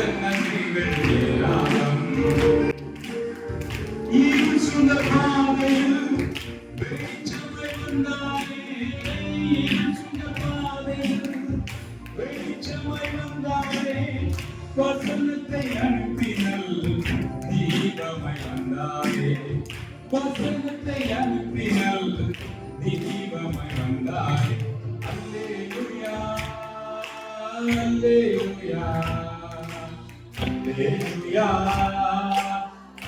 couldn't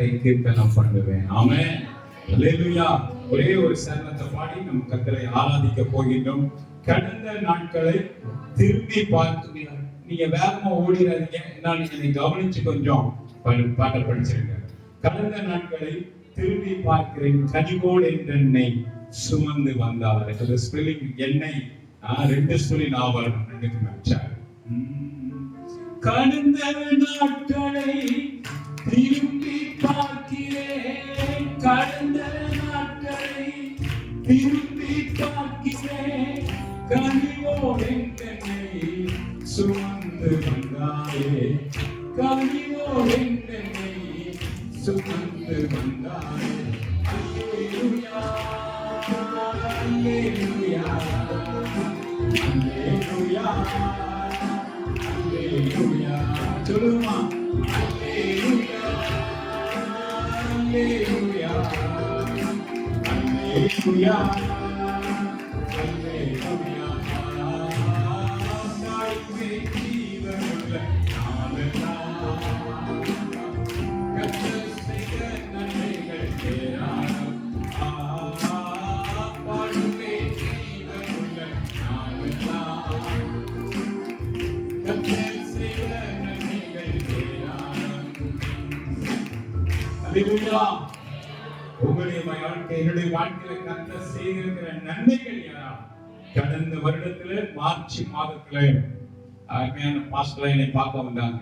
நான் கர்த்தரை கீர்த்தனம் பண்ணுவேன் ஆமே அலேலுயா ஒரே ஒரு சரணத்தை பாடி நம் கத்தரை ஆராதிக்க போகின்றோம். கடந்த நாட்களை திரும்பி பார்த்து நீங்க வேகமா ஓடிடாதீங்க நான் என்னை கவனிச்சு கொஞ்சம் பாட்டை படிச்சிருங்க. கடந்த நாட்களை திரும்பி பார்க்கிறேன். கனிவோடு என்னை சுமந்து வந்தார் அது ஸ்பெல்லிங் எண்ணெய் ரெண்டு சொல்லி நான் ரெண்டுக்கு மேட்சாரு கடந்த நாட்களை திரும்பி பார்க்கிறேன் கடந்த நாட்களை திரும்பி பார்க்கிறேன் கனிவோடு என்னை சுமந்து வந்தாயே கனிவோடு என்னை சுமந்து வந்தாயே அல்லேலூயா அல்லேலூயா அல்லேலூயா அல்லேலூயா சொல்லுமா அல்லேலூயா அல்லேலூயா அல்லேலூயா உங்களுடைய வாழ்க்கை என்னுடைய வாழ்க்கையில கத்த செய்திருக்கிற நன்மைகள் யாரா? கடந்த வருடத்துல மார்ச் மாதத்துல அருமையான பாஸ்டர் என்னை பார்க்க வந்தாங்க.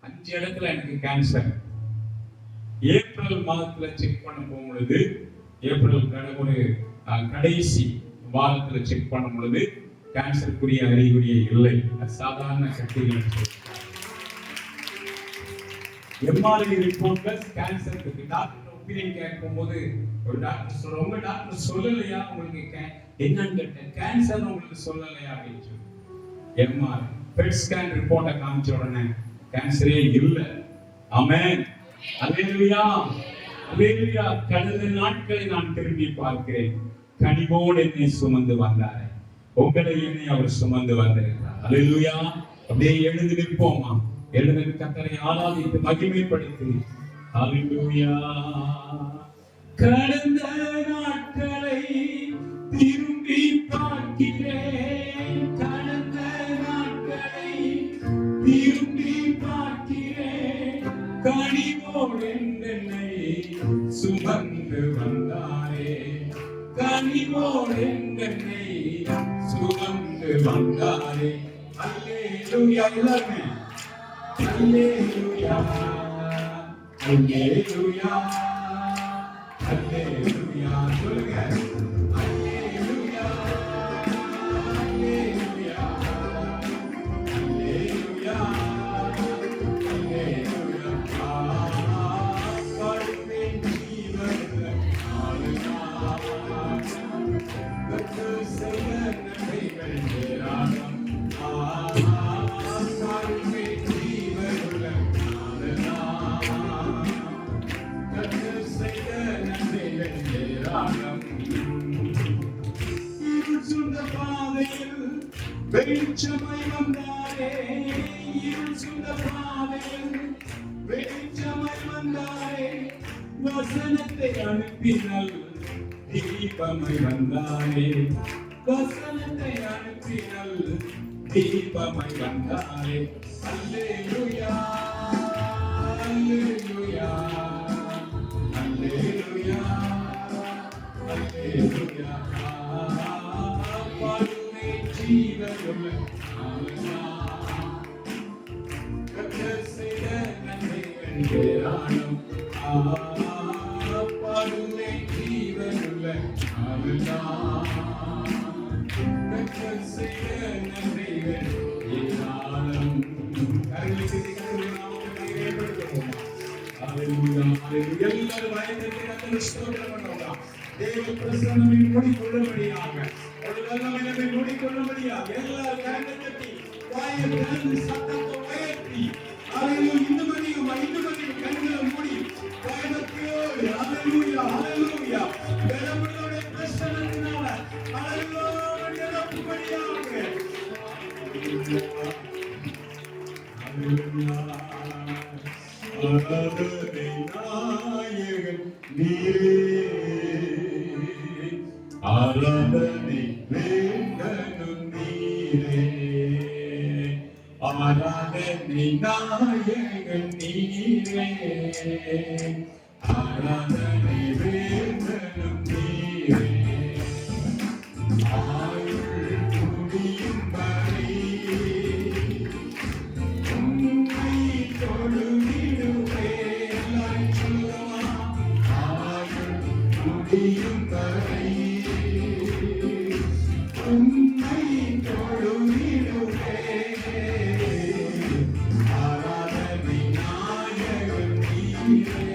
அஞ்சு இடத்துல எனக்கு கேன்சர் ஏப்ரல் மாதத்துல செக் பண்ண போகும்பொழுது ஏப்ரல் கட- ஒரு கடைசி வாரத்துல செக் பண்ணும் பொழுது கேன்சருக்குரிய அறிகுறியே இல்லை. சாதாரண கட்டிகள். எம்ஆர்ஐ ரிப்போர்ட்ல கேன்சர் இருக்கு டாக்டர் ஒப்பீனியன் கேட்கும்போது ஒரு டாக்டர் சொல்ற உங்க டாக்டர் சொல்லலையா உங்களுக்கு கே- என்னன்னு கேட்டேன். கேன்சர் உங்களுக்கு சொல்லலையா அப்படின்னு சொல்லி எம்ஆர் பெட் ஸ்கேன் ரிப்போர்ட்டை காமிச்ச உடனே கேன்சரே இல்லை. ஆமென். அல்லேலூயா அல்லேலூயா கடந்த நாட்களை நான் திரும்பி பார்க்கிறேன். கனிவோடு என்னை சுமந்து வந்தாரே. உங்களை என்னை அவர் சுமந்து வந்திருக்கிறார். அல்லேலூயா அப்படியே எழுந்து நிற்போமா? எழுந்து கத்தனை ஆராதித்து மகிமைப்படுத்தி. கடந்த நாட்களை திரும்பி பார்க்கிறேன். கடந்த நாட்களை திரும்பி பார்க்கிறேன். கனிவோடு என்னை சுமந்து வந்தாரே. கனிவோடு என்னை சுமந்து வந்தாரே. அல்லேலூயா எல்லாருமே. அல்லேலூயா அல்லேலூயா வசனத்தை அனுப்பினல் தீபமை வந்தாரே வசனத்தை அனுப்பினல் தீபமை வந்தாரே அல்லேலுயா அல்லேலுயா அல்லேலுயா அல்லேலுயா பாடுமே ஜீவனுள்ள ಎಲ್ಲರೂ ಆಯ್ತು ಸ್ತೋತ್ರ ಮಾಡೋಣ தேவ பிரசன்னமே மூடிக்கொள்ளும்படியாக. உலகமே மூடிக்கொள்ளும்படியாக எல்லா கரங்களை தட்டி வாயை திறந்து சத்தத்தை உயர்த்தி. அலையிலும் இன்னும் அதிகமா இன்னும் அதிகம் கண்களை மூடி பயபக்தியோடு அலையூயா அலையூயா கடவுளுடைய பிரசனத்தினால அலையோடு நிரப்பும்படியாக. Hallelujah. நீரே ஆராதனை நாயகன் நீரே. ஆராதனை வேந்தனும் நீரே. Yeah.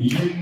Even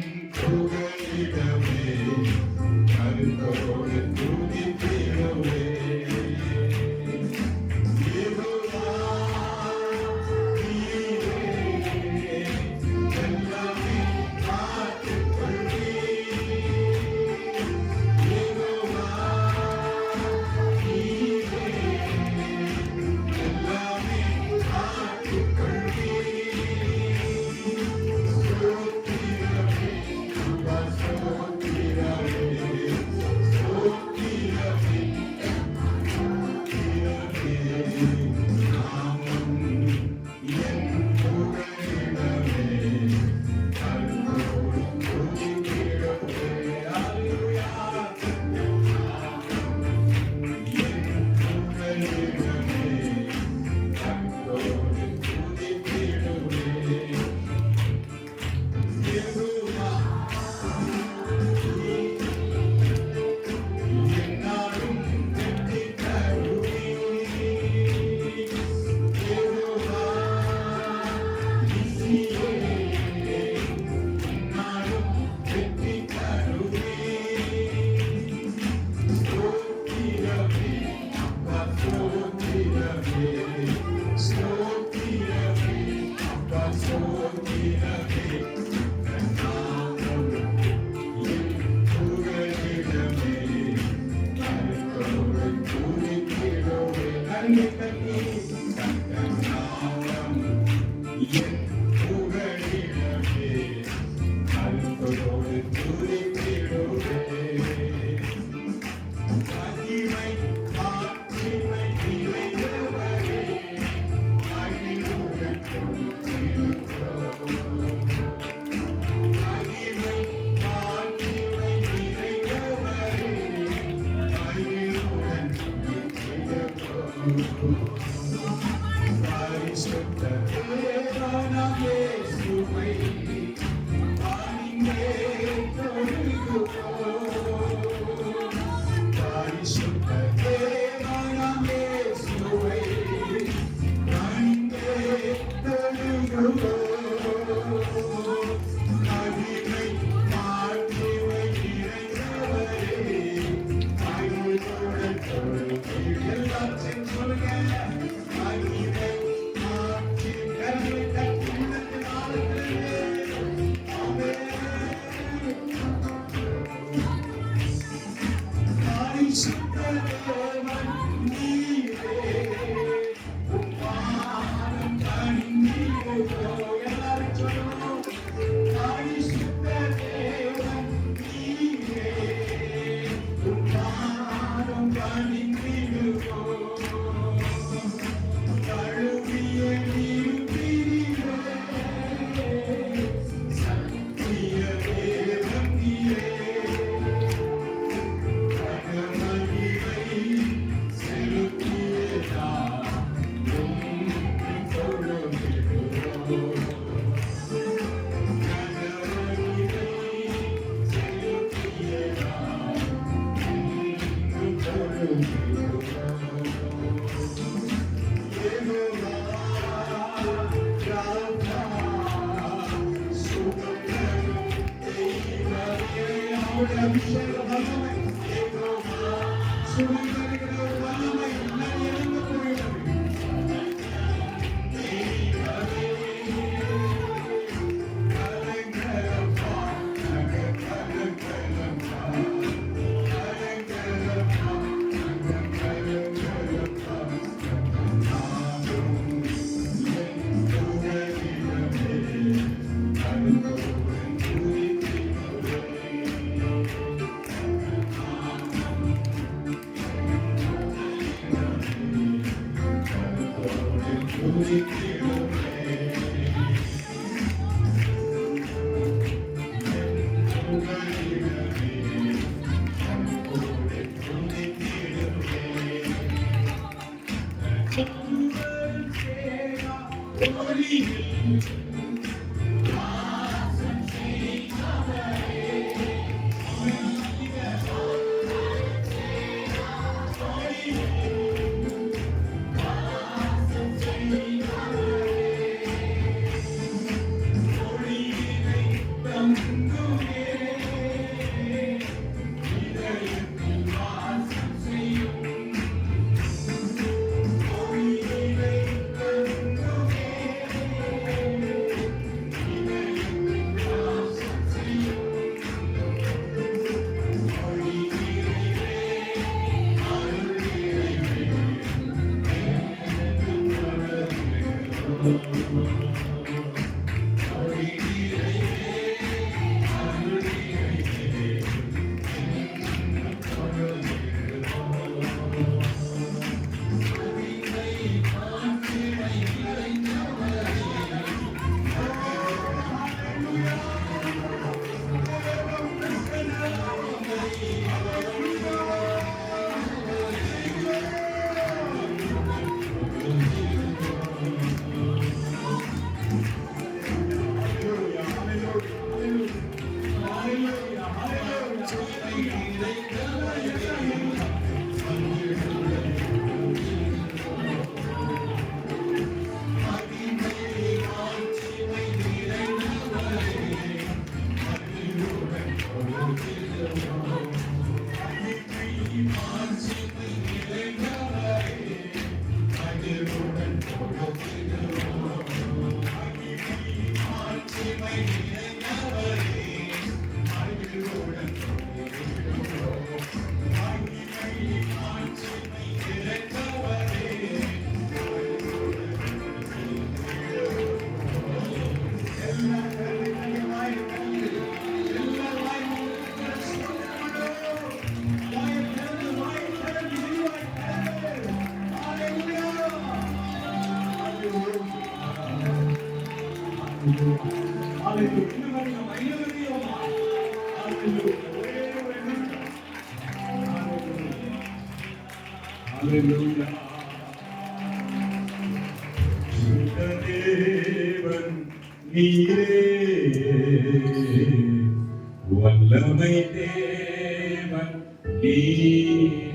வல்லமை தேவன் நீ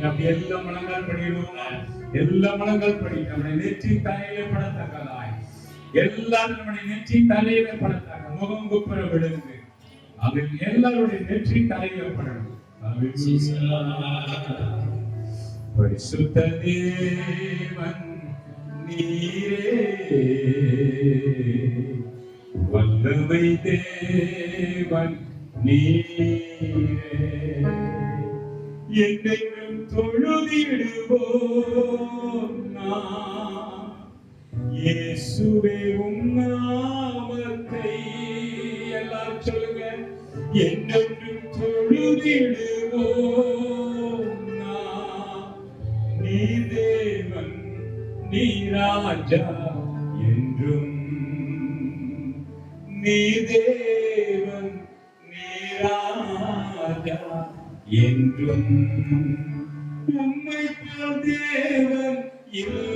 அப்படி எல்லா மனங்கள் படிடுவோமா எல்லா மனங்கள் படி நம்முடைய நெற்றி தலையில படத்தக்கதாய் எல்லாரும் நம்முடைய நெற்றி தலையில படத்தக்க முகம் குப்புற விழுந்து அதில் எல்லாருடைய நெற்றி Hallelujah. பரிசுத்த தேவன் நீரே. வல்லமை தேவன் நீரே. என்னையும் தொழுதிடுவோம் நான். இயேசுவே உம் என்னென்றும் தொழுதிடுவோம் நீ தேவன் நீ ராஜா என்றும். நீ தேவன் நீ ராஜா என்றும். உம்மை போல் தேவன் இல்லை.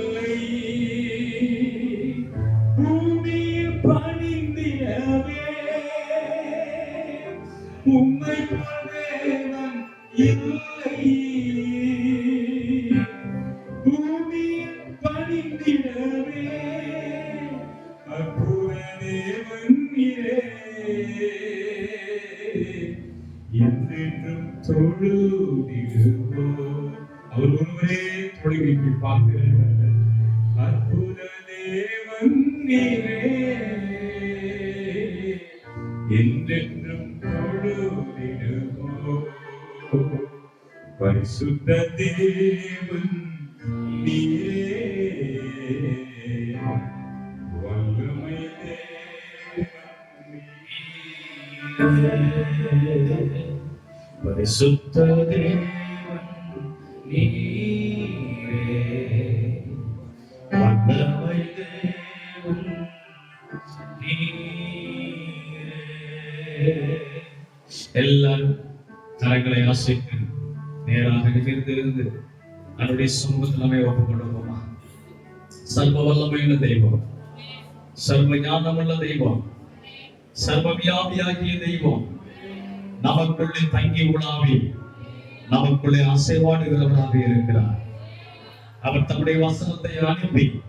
பரிசுத்த தேவன் நீரே வல்லமை தேவன் பரிசுத்த தேவன் நீரே வல்லமை தேவன் நீரே எல்லாரும் கரங்களை அசைத்து அவருடைய சமூகத்தில் நம்மை ஒப்பு கொடுப்போமா சர்வ வல்லமையுள்ள தெய்வம். சர்வ ஞானமுள்ள தெய்வம். சர்வ வியாபியாகிய தெய்வம். நமக்குள்ளே தங்கி உலாவி நமக்குள்ளே அசைவாடுகிறவராக இருக்கிறார். அவர் தம்முடைய வசனத்தை அனுப்பி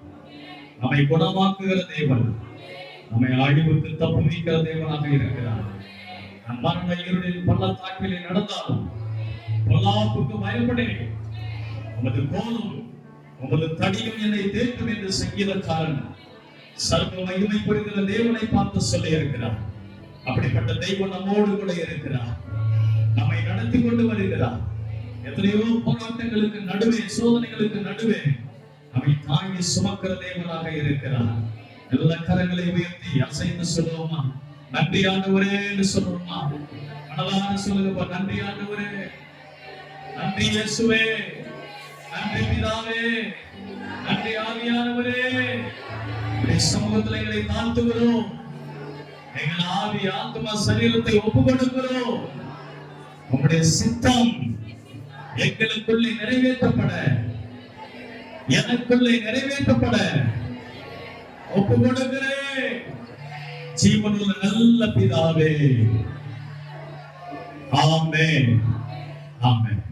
நம்மை குணமாக்குகிற தேவன் நம்மை அழிவுக்கு தப்புவிக்கிற தேவனாக இருக்கிறார். நம் மரண இருளில் பள்ளத்தாக்கிலே நடந்தாலும் பொல்லாப்புக்கு பயப்படுகிறேன் உமது கோலும் உமது தடியும் என்னை தேற்றும் என்று சங்கீதக்காரன் சர்வ மகிமை புரிகிற தேவனை பார்த்து சொல்லி இருக்கிறார். அப்படிப்பட்ட தெய்வம் நம்மோடு கூட இருக்கிறார். நம்மை நடத்தி கொண்டு வருகிறார். எத்தனையோ போராட்டங்களுக்கு நடுவே சோதனைகளுக்கு நடுவே நம்மை தாங்கி சுமக்கிற தேவனாக இருக்கிறார். எல்லா கரங்களை உயர்த்தி அசைந்து சொல்லுவோமா? நன்றி ஆண்டவரே என்று சொல்லுவோமா? மனதார சொல்லுங்கப்பா நன்றி ஆண்டவரே நன்றி இயேசுவே. நன்றி பிதாவே. நன்றி ஆவியானவரே. உம்முடைய சமூகத்தில் எங்களை தாழ்த்துகிறோம். எங்கள் ஆவி ஆத்மா சரீரத்தை ஒப்பு கொடுக்கிறோம் உங்களுடைய சித்தம் எங்களுக்குள்ளே நிறைவேற்றப்பட. எனக்குள்ளே நிறைவேற்றப்பட. ஒப்பு கொடுக்கிறேன் ஜீவனுள்ள நல்ல பிதாவே. ஆமே ஆமென்.